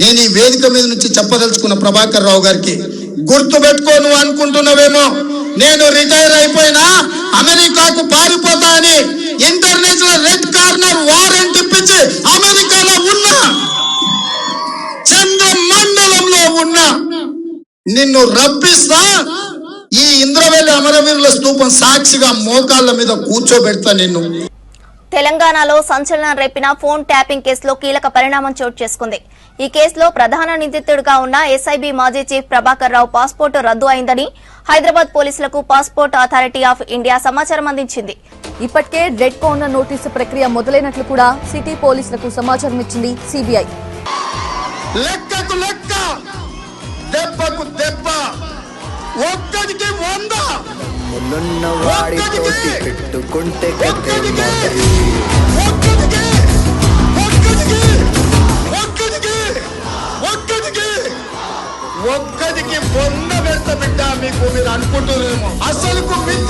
నేను ఈ వేదిక మీద నుంచి చెప్పదలుచుకున్న ప్రభాకర్ రావు గారికి గుర్తు పెట్టుకో నువ్వు అనుకుంటున్నావేమో. నేను రిటైర్ అయిపోయినా అమెరికాకు పారిపోతా అని ఇంటర్నేషనల్ రెడ్ కార్నర్ వారెంట్ ఇప్పించి అమెరికాలో ఉన్నా. చంద్ర మండలంలో ఉన్నా. నిన్ను రప్పిస్తా. ఈ ఇంద్రవెల్లి అమరవీరుల స్తూపం సాక్షిగా మోకాళ్ళ మీద కూర్చోబెడతా నిన్ను. తెలంగాణలో సంచలనం రేపిన ఫోన్ ట్యాపింగ్ కేసులో కీలక పరిణామం చోటు చేసుకుంది. ఈ కేసులో ప్రధాన నిందితుడిగా ఉన్న ఎస్ఐబి మాజీ చీఫ్ ప్రభాకర్ రావు పాస్పోర్ట్ రద్దు అయిందని హైదరాబాద్ పోలీసులకు పాస్పోర్ట్ అథారిటీ ఆఫ్ ఇండియా సమాచారం అందించింది. ఇప్పటికే రెడ్ కార్నర్ నోటీసు ప్రక్రియ మొదలైనట్లు కూడా సిటీ పోలీసులకు సమాచారం ఇచ్చింది సిబిఐ. లెక్కకు లెక్క దెబ్బకు దెబ్బ ఒక్కడికి వంద. మున్నున్న వాడితోటి పెట్టుకుంటే కథే ఒక్కడికి! మొదలు. ఒక్కడికి! వంద పెడత బిడ్డ మీకు మీరు అనుకుంటున్నారేమో. అసలుకు దోశ